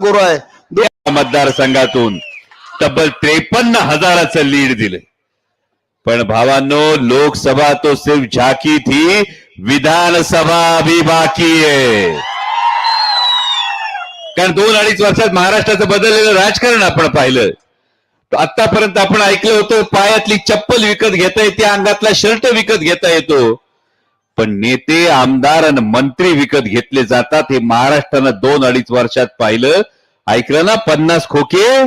गुरु आहे. मतदारसंघातून तब्बल त्रेपन्न हजाराचं लीड दिलं. पण भावांनो लोकसभा तो सिर्फ झाकी थी विधानसभा भी बाकी आहे कारण दोन अडीच वर्षात महाराष्ट्राचं बदललेलं राजकारण आपण पाहिलं. आतापर्यंत आपण ऐकलं होतं पायातली चप्पल विकत घेता येते अंगातला शर्ट विकत घेता येतो. पण नेते आमदार आणि मंत्री विकत घेतले जातात हे महाराष्ट्रानं दोन अडीच वर्षात पाहिलं. ऐकलं ना पन्नास खोके?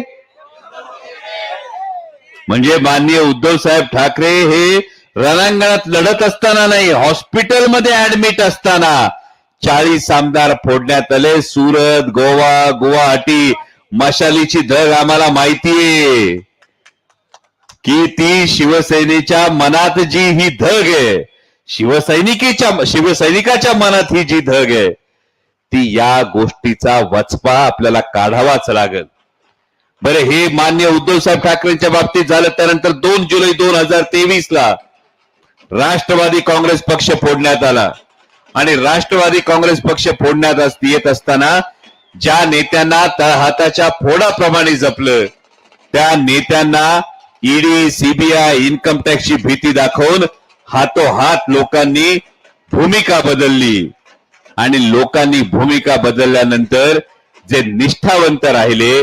म्हणजे माननीय उद्धव साहेब ठाकरे हे रणांगणात लढत असताना नाही हॉस्पिटलमध्ये ऍडमिट असताना चाळीस आमदार फोडण्यात आले. सुरत गोवा गुवाहाटी मशालीची धग आम्हाला माहितीये. की ती शिवसेनेच्या मनात जी ही धग आहे शिवसैनिकीच्या शिवसैनिकाच्या मनात ही जी धग आहे ती या गोष्टीचा वचपा आपल्याला काढावाच लागेल. बरे हे मान्य उद्धव साहेब ठाकरेंच्या बाबतीत झालं त्यानंतर दोन जुलै दोन हजार तेवीस ला राष्ट्रवादी काँग्रेस पक्ष फोडण्यात आला. आणि राष्ट्रवादी काँग्रेस पक्ष फोडण्यात अस- येत असताना ज्या नेत्यांना तळहाताच्या फोडाप्रमाणे जपलं त्या नेत्यांना ईडी सीबीआय इन्कम टॅक्सची भीती दाखवून हातोहात लोकांनी भूमिका बदलली. आणि लोकांनी भूमिका बदलल्यानंतर जे निष्ठावंत राहिले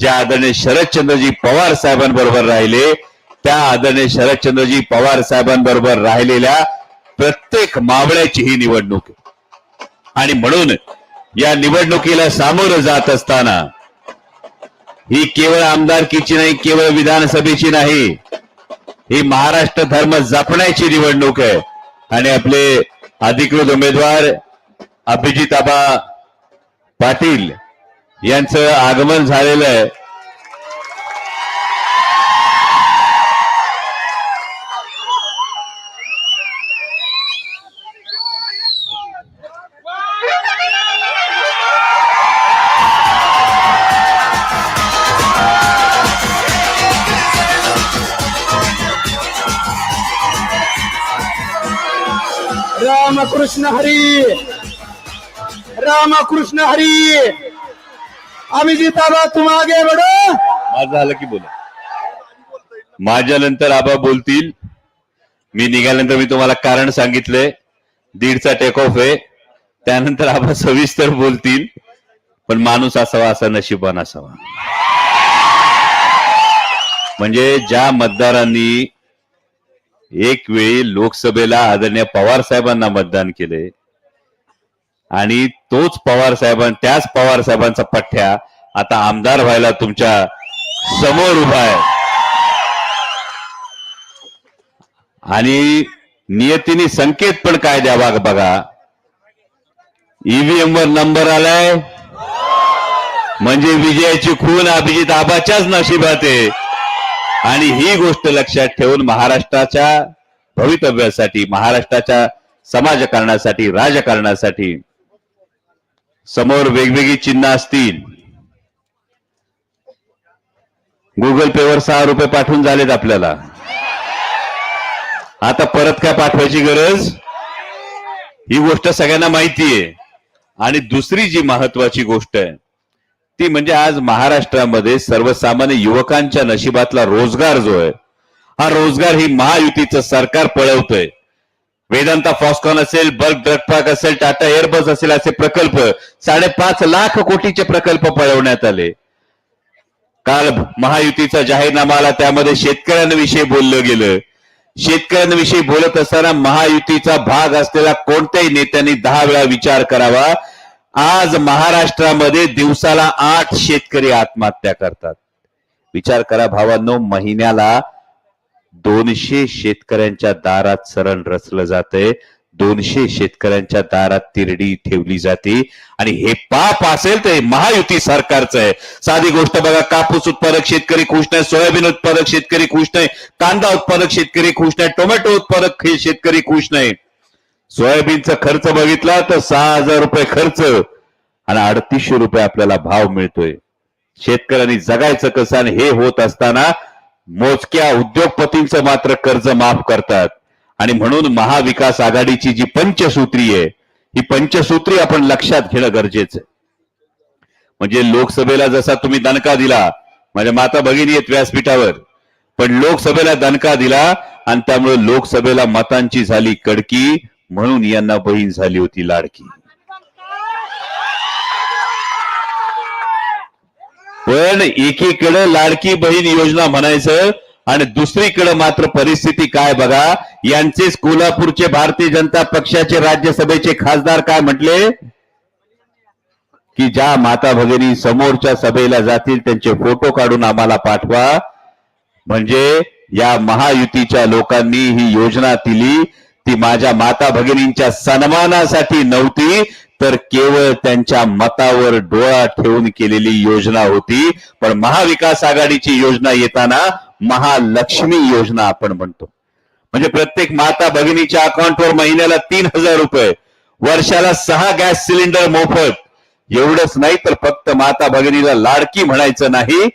जे आदरणीय शरदचंद्रजी पवार साहेबांबरोबर राहिले त्या आदरणीय शरदचंद्रजी पवार साहेबांबरोबर राहिलेल्या प्रत्येक मावळ्याची ही निवडणूक आणि म्हणून या निवडणुकीला सामोरं जात असताना ही केवळ आमदारकीची नाही केवळ विधानसभेची नाही ही महाराष्ट्र धर्म जपण्याची निवडणूक आहे. आणि आपले अधिकृत उमेदवार अभिजित आबा पाटील यांचं आगमन झालेलं आहे. रामकृष्ण हरी! रामकृष्ण हरी! अभिजित आबा तुम आगे बडो माझं झालं की बोला. माझ्यानंतर आबा बोलतील. मी निघाल्यानंतर मी तुम्हाला कारण सांगितलंय दीडचा टेक ऑफ आहे. त्यानंतर आबा सविस्तर बोलतील. पण माणूस असावा असा नशिबान असावा. म्हणजे ज्या मतदारांनी एक वेळी लोकसभेला आदरणीय पवार साहेबांना मतदान केले. आणि तोच पवार साहेबां त्याच पवार साहेबांचा पठ्ठ्या आता आमदार व्हायला तुमच्यासमोर उभा आहे. आणि नियतीने संकेत पण काय द्यावा बघा. ईव्हीएम वर नंबर आलाय. म्हणजे विजयाची खून अभिजित आबाच्याच नशिबात आहे. आणि ही गोष्ट लक्षात ठेवून महाराष्ट्राच्या भवितव्यासाठी महाराष्ट्राच्या समाजकारणासाठी राजकारणासाठी समोर वेगवेगळी चिन्ह असतील. गुगल पेवर सहा रुपये पाठवून झालेत आपल्याला. आता परत काय पाठवायची गरज? ही गोष्ट सगळ्यांना माहिती आहे. आणि दुसरी जी महत्वाची गोष्ट आहे ती म्हणजे आज महाराष्ट्रामध्ये सर्वसामान्य युवकांच्या नशिबातला रोजगार जो आहे हा रोजगार ही महायुतीचं सरकार पळवतोय. वेदांता फॉस्कॉन असेल बल्क ड्रग पार्क असेल टाटा एअरबस असेल असे प्रकल्प साडेपाच लाख कोटीचे प्रकल्प पळवण्यात आले. काल महायुतीचा जाहीरनामा आला त्यामध्ये शेतकऱ्यांविषयी बोललं गेलं. शेतकऱ्यांविषयी बोलत असताना महायुतीचा भाग असलेल्या कोणत्याही नेत्यांनी दहा वेळा विचार करावा आज महाराष्ट्रामध्ये दिवसाला आठ शेतकरी आत्महत्या करतात. विचार करा भावांनो महिन्याला दोनशे शेतकऱ्यांच्या दारात सरण रचलं जातंय. दोनशे शेतकऱ्यांच्या दारात तिरडी ठेवली जाते. आणि हे पाप असेल तर महायुती सरकारचं आहे. साधी गोष्ट बघा कापूस उत्पादक शेतकरी खुश नाही सोयाबीन उत्पादक शेतकरी खुश नाही कांदा उत्पादक शेतकरी खुश नाही टोमॅटो उत्पादक शेतकरी खुश नाही. सोयाबीनचा खर्च बघितला तर सहा हजार रुपये खर्च आणि अडतीसशे रुपये आपल्याला भाव मिळतोय. शेतकऱ्यांनी जगायचं कसं आणि हे होत असताना मोजक्या उद्योगपतींचं मात्र कर्ज माफ करतात. आणि म्हणून महाविकास आघाडीची जी पंचसूत्री आहे ही पंचसूत्री आपण लक्षात घेणं गरजेचं आहे. म्हणजे लोकसभेला जसा तुम्ही दणका दिला माझ्या माता भगिनी आहेत व्यासपीठावर पण लोकसभेला दणका दिला आणि त्यामुळे लोकसभेला मतांची झाली कडकी म्हणून यांना बहीण झाली होती लाडकी. पण एकीकडे लाडकी बहीण योजना म्हणायचं आणि दुसरीकडे मात्र परिस्थिती काय बघा यांचेच कोल्हापूरचे भारतीय जनता पक्षाचे राज्यसभेचे खासदार काय म्हटले? की ज्या माता भगिनी समोरच्या सभेला जातील त्यांचे फोटो काढून आम्हाला पाठवा. म्हणजे या महायुतीच्या लोकांनी ही योजना दिली. ती माझ्या माता भगिनींच्या सन्मानासाठी नव्हती तर केवळ त्यांच्या मतावर डोळा ठेवून केलेली योजना होती. पण महाविकास आघाडीची योजना येताना महालक्ष्मी योजना आपण म्हणतो. म्हणजे प्रत्येक माता भगिनीच्या अकाउंटवर महिन्याला तीन हजार रुपये वर्षाला सहा गॅस सिलेंडर मोफत. एवढंच नाही तर फक्त माता भगिनीला लाडकी म्हणायचं नाही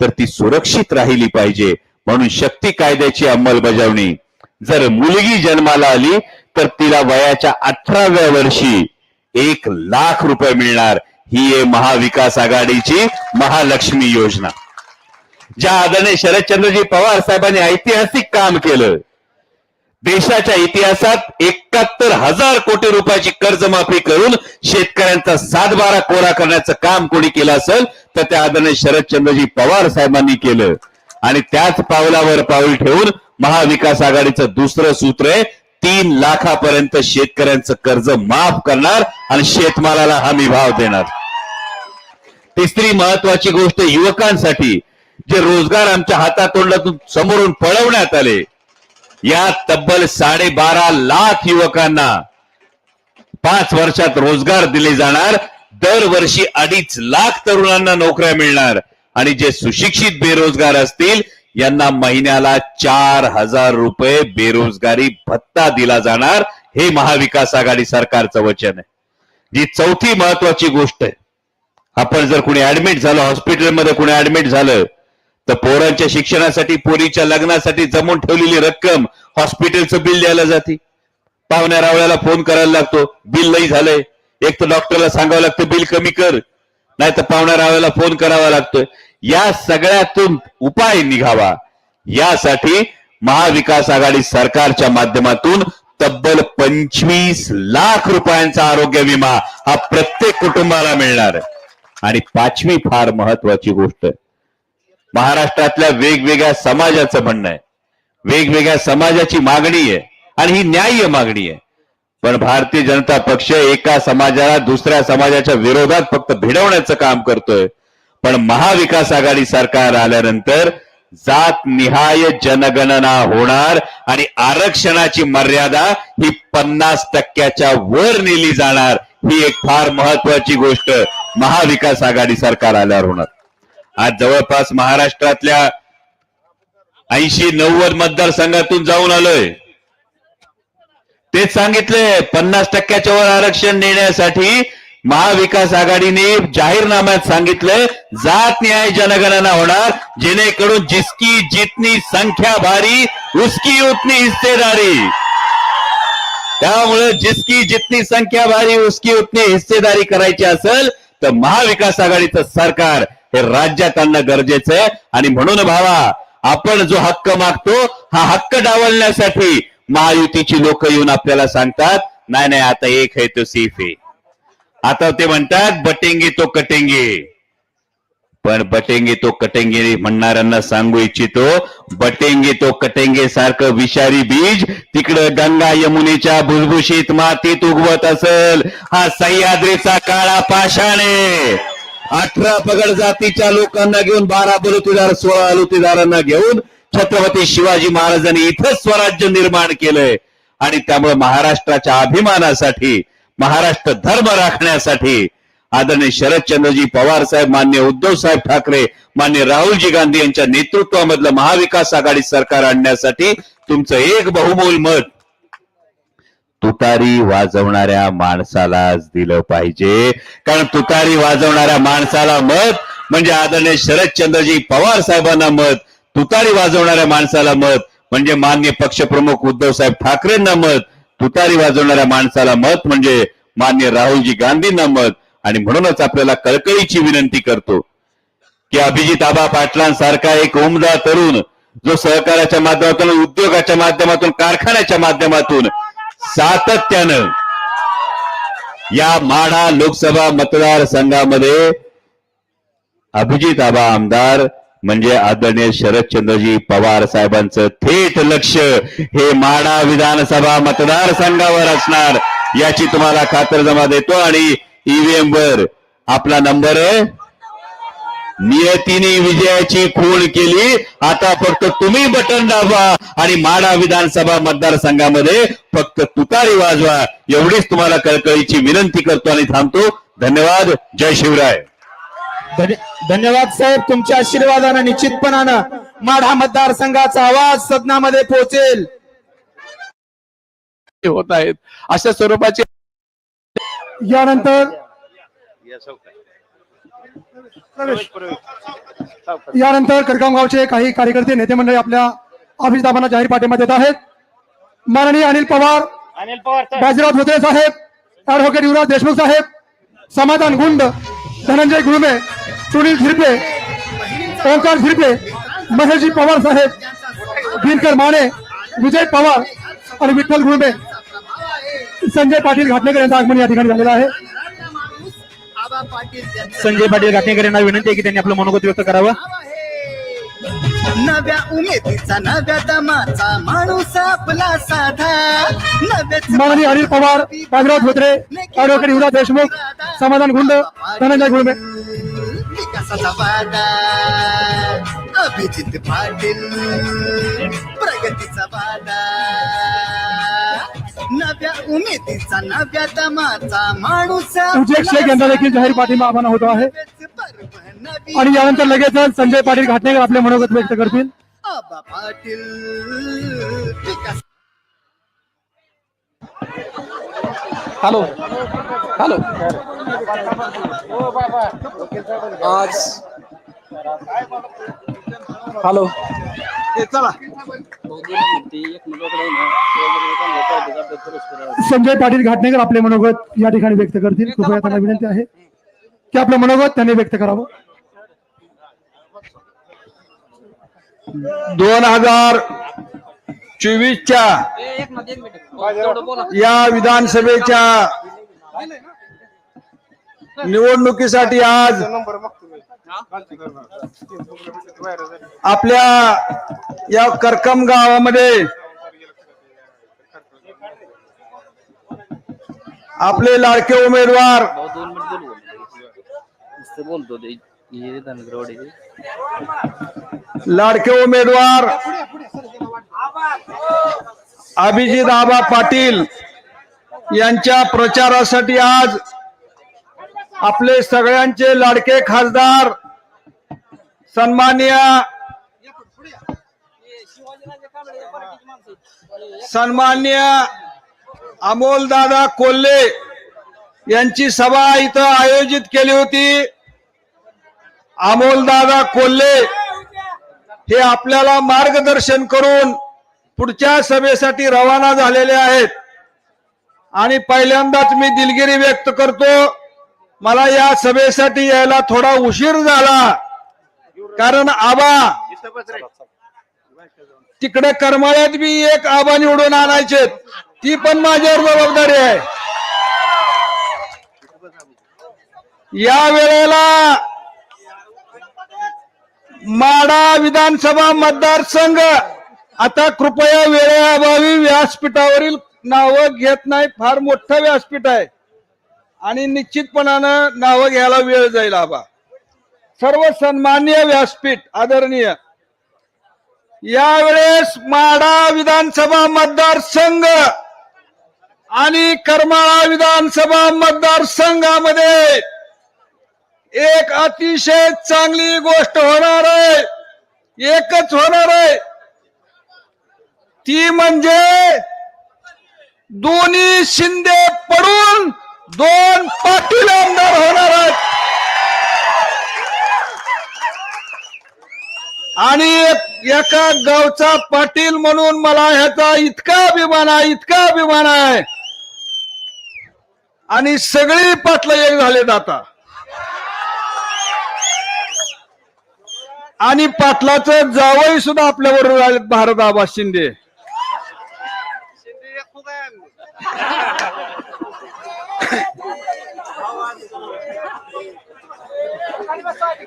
तर ती सुरक्षित राहिली पाहिजे. म्हणून शक्ती कायद्याची अंमलबजावणी जर मुलगी जन्माला आली तर तिला वयाच्या अठराव्या वर्षी एक लाख रुपये मिळणार. ही आहे महाविकास आघाडीची महालक्ष्मी योजना. ज्या आदरणीय शरदचंद्रजी पवार साहेबांनी ऐतिहासिक काम केलं. देशाच्या इतिहासात एकाहत्तर हजार कोटी रुपयाची कर्जमाफी करून शेतकऱ्यांचा सातबारा कोरा करण्याचं काम कोणी केलं असेल तर त्या आदरणीय शरदचंद्रजी पवार साहेबांनी केलं. आणि त्याच पावलावर पाऊल ठेवून महाविकास आघाडीचं दुसरं सूत्र आहे. तीन लाखापर्यंत शेतकऱ्यांचं कर्ज माफ करणार आणि शेतमालाला हमी भाव देणार. तिसरी महत्वाची गोष्ट युवकांसाठी जे रोजगार आमच्या हातातोंडातून समोरून पळवण्यात आले या तब्बल साडेबारा लाख युवकांना पाच वर्षात रोजगार दिले जाणार. दरवर्षी अडीच लाख तरुणांना नोकऱ्या मिळणार. आणि जे सुशिक्षित बेरोजगार असतील यांना महिन्याला चार हजार रुपये बेरोजगारी भत्ता दिला जाणार हे महाविकास आघाडी सरकारचं वचन आहे. जी चौथी महत्वाची गोष्ट आहे. आपण जर कुणी ऍडमिट झालं हॉस्पिटलमध्ये कुणी ऍडमिट झालं तर पोरांच्या शिक्षणासाठी पोरीच्या लग्नासाठी जमून ठेवलेली रक्कम हॉस्पिटलचं बिल द्यायला जाते. पाहुण्या रावळ्याला फोन करायला लागतो बिल लई झालंय. एक तर डॉक्टरला सांगावं लागतं बिल कमी कर. नाही तर पाहुण्या रावळ्याला फोन करावा लागतोय. या सगळ्यातून उपाय निघावा. यासाठी महाविकास आघाडी सरकारच्या माध्यमातून तब्बल पंचवीस लाख रुपयांचा आरोग्य विमा हा प्रत्येक कुटुंबाला मिळणार आणि पाचवी फार महत्वाची गोष्ट महाराष्ट्रातल्या वेगवेगळ्या समाजाचं म्हणणं आहे. वेगवेगळ्या समाजाची मागणी आहे आणि ही न्याय्य मागणी आहे. पण भारतीय जनता पक्ष एका समाजाला दुसऱ्या समाजाच्या विरोधात फक्त भिडवण्याचं काम करतोय. पण महाविकास आघाडी सरकार आल्यानंतर जात निहाय जनगणना होणार आणि आरक्षणाची मर्यादा ही पन्नास टक्क्याच्या वर नेली जाणार. ही एक फार महत्वाची गोष्ट महाविकास आघाडी सरकार आल्यावर होणार. आज जवळपास महाराष्ट्रातल्या ऐंशी नव्वद मतदारसंघातून जाऊन आलोय. तेच सांगितले पन्नास टक्क्याच्या वर आरक्षण देण्यासाठी महाविकास आघाडीने जाहीरनाम्यात सांगितलं जात न्याय जनगणना होणार जेणेकरून जिसकी जितनी संख्या भारी उसकी उतनी हिस्सेदारी. त्यामुळे जिसकी जितनी संख्या भारी उसकी उतनी हिस्सेदारी करायची असेल तर महाविकास आघाडीचं सरकार हे राज्यात आणणं गरजेचं आहे. आणि म्हणून भावा आपण जो हक्क मागतो हा हक्क डावलण्यासाठी महायुतीची लोक येऊन आपल्याला सांगतात नाही नाही आता एक है तो सीफ आहे. आता ते म्हणतात बटेंगे तो कटेंगे. पण बटेंगे तो कटेंगे म्हणणाऱ्यांना सांगू इच्छितो बटेंगे तो कटेंगे सारखं विषारी बीज तिकडं गंगा यमुनेच्या भुसभुशीत मातीत उगवत असेल. हा सह्याद्रीचा काळा पाषाणे. अठरा पगड जातीच्या लोकांना घेऊन बारा बलुतेदार सोळा लुतेदारांना घेऊन छत्रपती शिवाजी महाराजांनी इथं स्वराज्य निर्माण केलंय. आणि त्यामुळे महाराष्ट्राच्या अभिमानासाठी महाराष्ट्र धर्म राखण्यासाठी आदरणीय शरदचंद्रजी पवार साहेब मान्य उद्धव साहेब ठाकरे मान्य राहुलजी गांधी यांच्या नेतृत्वामधलं महाविकास आघाडी सरकार आणण्यासाठी तुमचं एक बहुमोल मत तुतारी वाजवणाऱ्या माणसालाच दिलं पाहिजे. कारण तुतारी वाजवणाऱ्या माणसाला मत म्हणजे आदरणीय शरदचंद्रजी पवार साहेबांना मत तुतारी वाजवणाऱ्या माणसाला मत म्हणजे मान्य पक्षप्रमुख उद्धव साहेब ठाकरेंना मत तुतारी वाजवणाऱ्या माणसाला मत म्हणजे मान्य राहुलजी गांधींना मत. आणि म्हणूनच आपल्याला कळकळीची विनंती करतो की अभिजित आबा पाटलांसारखा एक उमदा तरुण जो सहकाराच्या माध्यमातून उद्योगाच्या माध्यमातून कारखान्याच्या माध्यमातून सातत्यानं या माढा लोकसभा मतदारसंघामध्ये अभिजित आबा आमदार म्हणजे आदरणीय शरदचंद्रजी पवार साहेबांचं थेट लक्ष हे माडा विधानसभा मतदारसंघावर असणार याची तुम्हाला खातरजमा देतो. आणि ईव्हीएम वर आपला नंबर आहे. नियतीने विजयाची खूण केली. आता फक्त तुम्ही बटन दाबवा आणि माडा विधानसभा मतदारसंघामध्ये फक्त तुतारी वाजवा. एवढीच तुम्हाला कळकळीची विनंती करतो आणि थांबतो. धन्यवाद. जय शिवराय. धन्यवाद साहेब तुमच्या आशीर्वादानं निश्चितपणानं माढा मतदारसंघाचा आवाज सदनामध्ये पोहोचेल. होत आहेत. अशा स्वरूपाचे यानंतर यानंतर कडगाव गावचे काही कार्यकर्ते नेते मंडळी आपल्या अभिजिताबांना जाहीर पाठिंबा देत आहेत. माननीय अनिल पवार अनिल पवार साहेब. बाजीराव धोत्रे साहेब ऍडव्होकेट युवराज देशमुख साहेब समाधान गुंड धनंजय गुळमे सुनील झिरपे ओंकार झिरपे महेशजी पवार साहेब दिनकर माने विजय पवार आणि विठ्ठल गुळमे संजय पाटील घाटणेकर यांचं आगमन या ठिकाणी झालेलं आहे. संजय पाटील घाटणेकर यांना विनंती आहे की त्यांनी आपलं मनोगत व्यक्त करावं. नव्या उमेदीचा नव्या दमाचा माणूस आपला साधा. माननीय अनिल पवार बाजीराव धोत्रे ऍडव्होकेट युवराज देशमुख समाधान गुंड धनंजय गुळमे विकासाचा वादा अभिजित पाटील प्रगतीचा वादा नव्या उमेदीचा नव्या दमाचा माणूस उजेक शेख यांचा देखील जाहीर पाठिंबा आम्हाला होतो आहे. आणि यानंतर लगेचच संजय पाटील घाटणेकर आपले मनोगत व्यक्त करतील. आबा पाटील विकास हॅलो. हॅलो. आज हॅलो. संजय पाटील घाटणेकर आपले मनोगत या ठिकाणी व्यक्त करतील. कृपया त्यांना विनंती आहे की आपलं मनोगत त्यांनी व्यक्त करावं. दोन हजार चोवीसच्या या विधानसभेच्या निवडणुकीसाठी आज आपल्या या करकम गावामध्ये आपले लाडके उमेदवार बोलतो लाडके उमेदवार अभिजित आबा पाटील यांच्या प्रचारासाठी आज आपले सगळ्यांचे लाडके खासदार सन्मान्य सन्माननीय अमोलदादा कोल्हे यांची सभा इथं आयोजित केली होती. अमोलदादा कोल्हे हे आपल्याला मार्गदर्शन करून पुढच्या सभेसाठी रवाना झालेले आहेत. आणि पहिल्यांदाच मी दिलगिरी व्यक्त करतो. मला या सभेसाठी यायला थोडा उशीर झाला. कारण आबा तिकडे करमाळ्यात बी एक आबा निवडून आणायचे. ती पण माझ्यावर जबाबदारी आहे. या वेळेला माडा विधानसभा मतदारसंघ आता कृपया वेळेअभावी व्यासपीठावरील नावं घेत नाही फार मोठं व्यासपीठ आहे. आणि निश्चितपणानं नावं घ्यायला वेळ जाईल आबा. सर्व सन्मान्य व्यासपीठ आदरणीय. यावेळेस माडा विधानसभा मतदारसंघ आणि करमाळा विधानसभा मतदारसंघामध्ये एक अतिशय चांगली गोष्ट होणार आहे. एकच होणार आहे. ती म्हणजे दोन्ही शिंदे पडून दोन पाटील आमदार होणार आहेत. आणि एका गावचा पाटील म्हणून मला ह्याचा इतका अभिमान आहे इतका अभिमान आहे. आणि सगळी पाटलं एक झालेत आता. आणि पाटलाचं जावई सुद्धा आपल्याबरोबर आलेत भारत आबा शिंदे.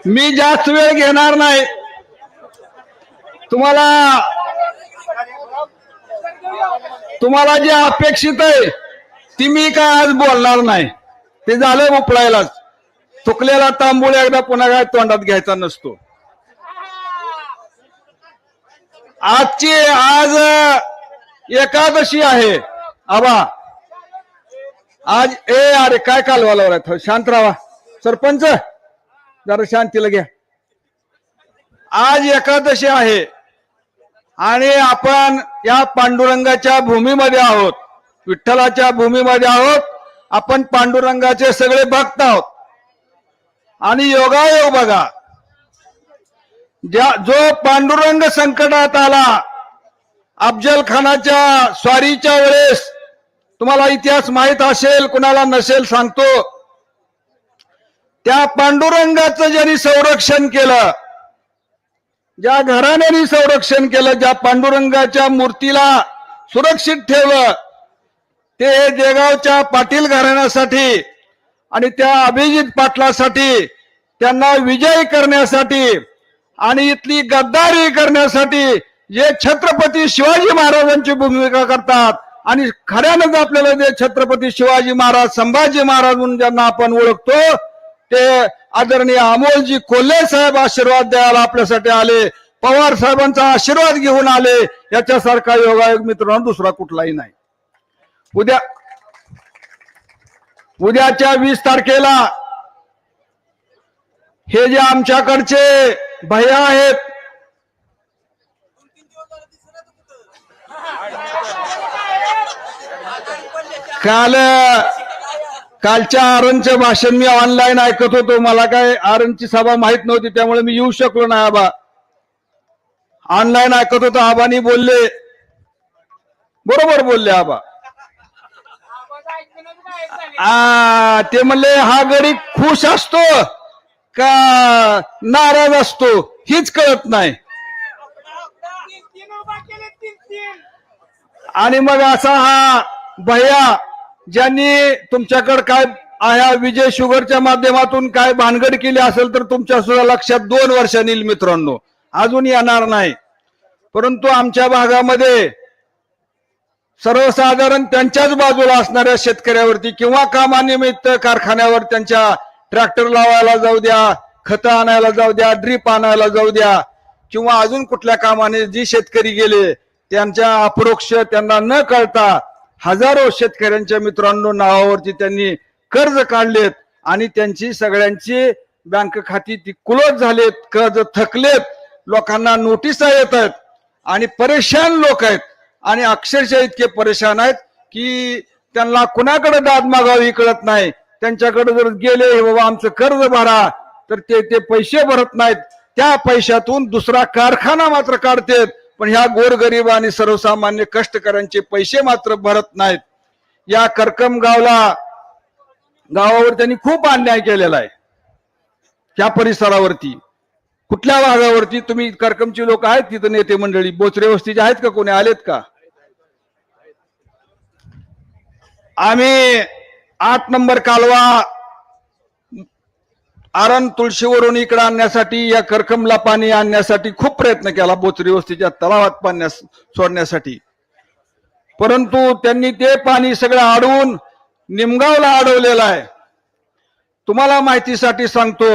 मी जास्त वेळ घेणार नाही. तुम्हाला तुम्हाला जे अपेक्षित आहे ती मी काय आज बोलणार नाही. ते झालं उपळायलाच तुकलेला तांबूळ एकदा पुन्हा काय तोंडात घ्यायचा नसतो. आजची आज एकादशी आहे. आबा आज ए अरे काय कालवाला थोडं हो, शांत राहा. सरपंच जरा शांतीला घ्या. आज एकादशी आहे. आणि आपण या पांडुरंगाच्या भूमीमध्ये आहोत विठ्ठलाच्या भूमीमध्ये आहोत आपण पांडुरंगाचे सगळे भक्त आहोत. आणि योगायोग बघा ज्या जो पांडुरंग संकटात आला अफजल खानाच्या स्वारीच्या वेळेस तुम्हाला इतिहास माहीत असेल कुणाला नसेल सांगतो त्या पांडुरंगाचं ज्यांनी संरक्षण केलं ज्या घराण्याने संरक्षण केलं ज्या पांडुरंगाच्या मूर्तीला सुरक्षित ठेवलं ते जळगावच्या पाटील घराण्यासाठी आणि त्या अभिजित पाटलासाठी त्यांना विजयी करण्यासाठी आणि इथली गद्दारी करण्यासाठी जे छत्रपती शिवाजी महाराजांची भूमिका करतात आणि खऱ्यानंच आपल्याला जे छत्रपती शिवाजी महाराज संभाजी महाराज म्हणून ज्यांना आपण ओळखतो ते आदरणीय अमोलजी कोल्हे साहेब आशीर्वाद द्यायला आपल्यासाठी आले. पवार साहेबांचा आशीर्वाद घेऊन आले. याच्यासारखा योगायोग मित्रांनो दुसरा कुठलाही नाही. उद्या उद्याच्या वीस तारखेला हे जे आमच्याकडचे भैया आहेत काल कालच्या आरणचं भाषण मी ऑनलाईन ऐकत होतो. मला काय आरणची सभा माहीत नव्हती त्यामुळे मी येऊ शकलो नाही आबा. ऑनलाईन ऐकत होतो आबानी बोलले. बरोबर बोलले आबा. आ ते म्हणले हा गरीब खुश असतो का नाराज असतो हीच कळत नाही. आणि मग असा हा भैया ज्यांनी तुमच्याकडे काय ह्या विजय शुगरच्या माध्यमातून काय भानगड केली असेल तर तुमच्या सुद्धा लक्षात दोन वर्षांनी येईल मित्रांनो. अजून येणार नाही. परंतु आमच्या भागामध्ये सर्वसाधारण त्यांच्याच बाजूला असणाऱ्या शेतकऱ्यावरती किंवा कामानिमित्त कारखान्यावर त्यांच्या ट्रॅक्टर लावायला जाऊ द्या खतं आणायला जाऊ द्या ड्रीप आणायला जाऊ द्या किंवा अजून कुठल्या कामाने जी शेतकरी गेले त्यांच्या अपरोक्ष त्यांना न कळता हजारो शेतकऱ्यांच्या मित्रांनो नावावरती त्यांनी कर्ज काढलेत आणि त्यांची सगळ्यांची बँक खाती ती क्लोज झालेत कर्ज थकलेत लोकांना नोटिसा येत आहेत आणि परेशान लोक आहेत. आणि अक्षरशः इतके परेशान आहेत की त्यांना कुणाकडे दाद मागावी कळत नाही. त्यांच्याकडे जर गेले "हे बाबा आमचं कर्ज भरा तर ते ते पैसे भरत नाहीत. त्या पैशातून दुसरा कारखाना मात्र काढतेत. पण ह्या गोरगरीब आणि सर्वसामान्य कष्टकऱ्यांचे पैसे मात्र भरत नाहीत. या करकम गावला गावावर त्यांनी खूप अन्याय केलेला आहे. त्या परिसरावरती कुठल्या भागावरती तुम्ही करकमची लोक आहेत तिथं नेते मंडळी? बोचरे वस्तीचे आहेत का कोणी? आलेत का? आम्ही आठ नंबर कालवा आरण तुळशीवरून इकडे आणण्यासाठी या करकमला पाणी आणण्यासाठी खूप प्रयत्न केला बोचरी वस्तीच्या तलावात पाण्यास सोडण्यासाठी. परंतु त्यांनी ते पाणी सगळं अडवून निमगावला अडवलेलं आहे. तुम्हाला माहितीसाठी सांगतो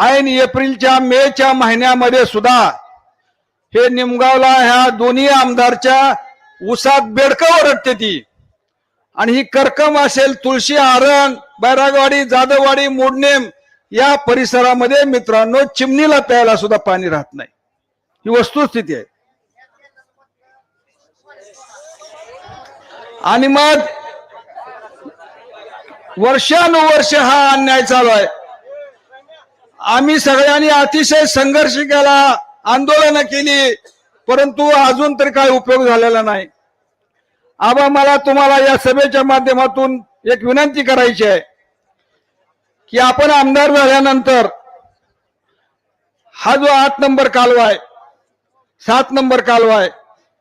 ऐन एप्रिलच्या मेच्या महिन्यामध्ये सुद्धा हे निमगावला ह्या दोन्ही आमदारच्या उसात बेडकं ओरडते ती. आणि ही करकम असेल तुळशी आरण बैरागवाडी जाधववाडी मोडनेम या परिसरामध्ये मित्रांनो चिमणीला प्यायला सुद्धा पाणी राहत नाही. ही वस्तुस्थिती आहे. आणि मग वर्षानुवर्ष हा अन्याय चालू आहे. आम्ही सगळ्यांनी अतिशय संघर्ष केला आंदोलनं केली परंतु अजून तरी काय उपयोग झालेला नाही. आबा मला तुम्हाला या सभेच्या माध्यमातून एक विनंती करायची आहे. की आपण आमदार झाल्यानंतर हा जो आठ नंबर कालवा आहे सात नंबर कालवा आहे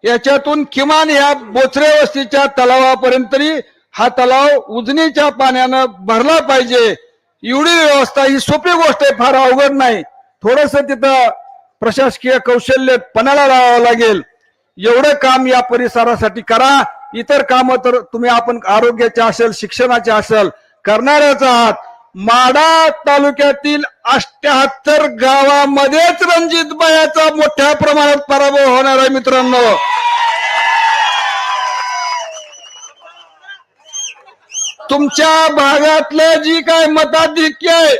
याच्यातून किमान या बोचरे वस्तीच्या तलावापर्यंत तरी हा तलाव उजनीच्या पाण्यानं भरला पाहिजे. एवढी व्यवस्था ही सोपी गोष्ट आहे फार अवघड नाही. थोडस तिथं प्रशासकीय कौशल्य पणाला लावावं लागेल. एवढं काम या परिसरासाठी करा. इतर कामं तर तुम्ही आपण आरोग्याचे असेल शिक्षणाचे असेल करणाऱ्याचा आहात. माडा तालुक्यातील अष्ट्याहत्तर गावामध्येच रणजित बायाचा मोठ्या प्रमाणात पराभव होणार आहे मित्रांनो. तुमच्या भागातले जी काय मताधिक्य आहे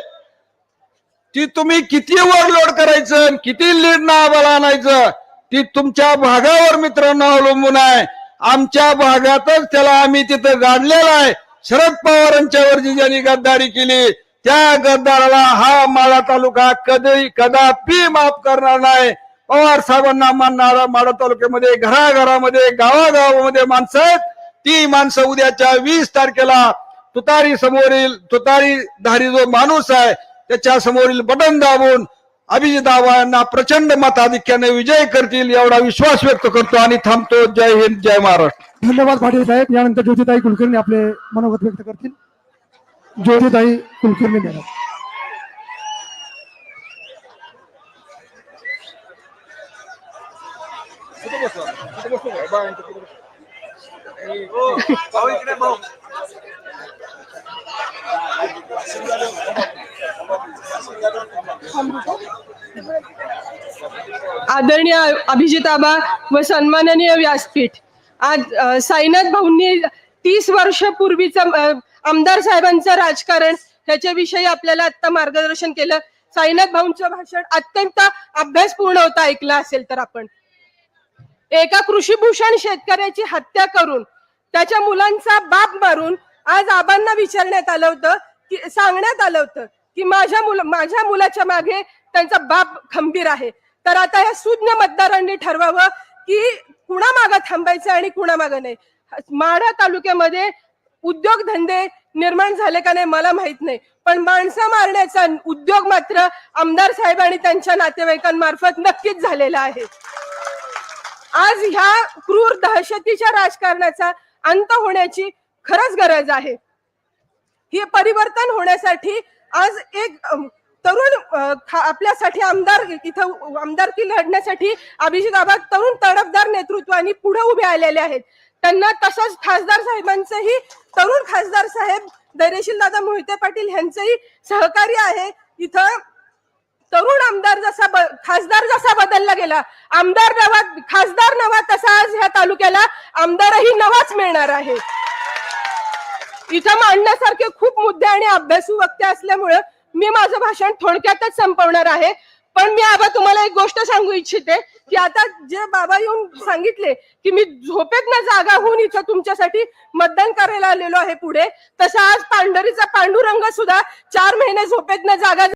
ती तुम्ही किती ओव्हरलोड करायचं आणि किती लीड नावाला आणायचं ती तुमच्या भागावर मित्रांनो अवलंबून आहे. आमच्या भागातच त्याला आम्ही तिथं गाडलेला आहे. शरद पवारांच्यावर जी ज्यांनी गद्दारी केली त्या गद्दाराला हा माळा तालुका कधी कदापि माफ करणार नाही. पवार साहेबांना मानणारा माडा तालुक्यामध्ये घराघरामध्ये गावागावामध्ये माणसं आहेत. ती माणसं उद्याच्या वीस तारखेला तुतारी समोरील तुतारी धारी जो माणूस आहे त्याच्या समोरील बटन दाबून अभिजित आव्हाडांना प्रचंड मताधिक्याने विजय करतील एवढा विश्वास व्यक्त करतो आणि थांबतो. जय हिंद जय महाराष्ट्र. धन्यवाद पाटील साहेब. यानंतर ज्योतिताई कुलकर्णी आपले मनोगत व्यक्त करतील. ज्योतिताई कुलकर्णी मॅडम आदरणीय अभिजित आबा व सन्माननीय व्यासपीठ. आज साईनाथ भाऊंनी तीस वर्षपूर्वीचं आमदार साहेबांचं राजकारण ह्याच्याविषयी आपल्याला आता मार्गदर्शन केलं. साईनाथ भाऊंचं भाषण अत्यंत अभ्यासपूर्ण होतं ऐकलं असेल तर आपण. एका कृषीभूषण शेतकऱ्याची हत्या करून त्याच्या मुलांचा बाप मारून आज आबांना विचारण्यात आलं होतं सांगण्यात आलं होतं की माझ्या मुला माझ्या मुलाच्या मागे त्यांचा बाप खंबीर आहे. तर आता या सुज्ञ मतदारांनी ठरवावं की कुणा मागं थांबायचं आणि कुणा मागं नाही. माढा तालुक्यामध्ये उद्योगधंदे निर्माण झाले का नाही मला माहीत नाही. पण माणसं मारण्याचा उद्योग मात्र आमदार साहेब आणि त्यांच्या नातेवाईकांमार्फत नक्कीच झालेला आहे. आज ह्या क्रूर दहशतीच्या राजकारणाचा अंत होण्याची खरंच गरज आहे. हे परिवर्तन होण्यासाठी आज एक तरुण आपल्यासाठी आमदार इथं आमदारकी लढण्यासाठी अभिजित आबा तरुण तडफदार नेतृत्वाने पुढे उभे आलेले आहेत. त्यांना तसंच खासदार साहेबांचंही तरुण खासदार साहेब धैर्यशील दादा मोहिते पाटील यांचंही सहकार्य आहे. इथं तरुण आमदार जसा ब- खासदार जसा बदलला गेला आमदार नवा खासदार नवा तसा आज ह्या तालुक्याला आमदारही नवाच मिळणार आहे. इथं मांडण्यासारखे खूप मुद्दे आणि अभ्यासू वक्ते असल्यामुळं मी माझं भाषण थोडक्यातच संपवणार आहे. पण मी आबा तुम्हाला एक गोष्ट सांगू इच्छिते की आता जे बाबा येऊन सांगितले की मी झोपेत ना जागा होऊन इथं तुमच्यासाठी मतदान करायला आलेलो आहे पुढे तसं आज पांढरीचा पांडुरंग सुद्धा चार महिने झोपेत ना जागा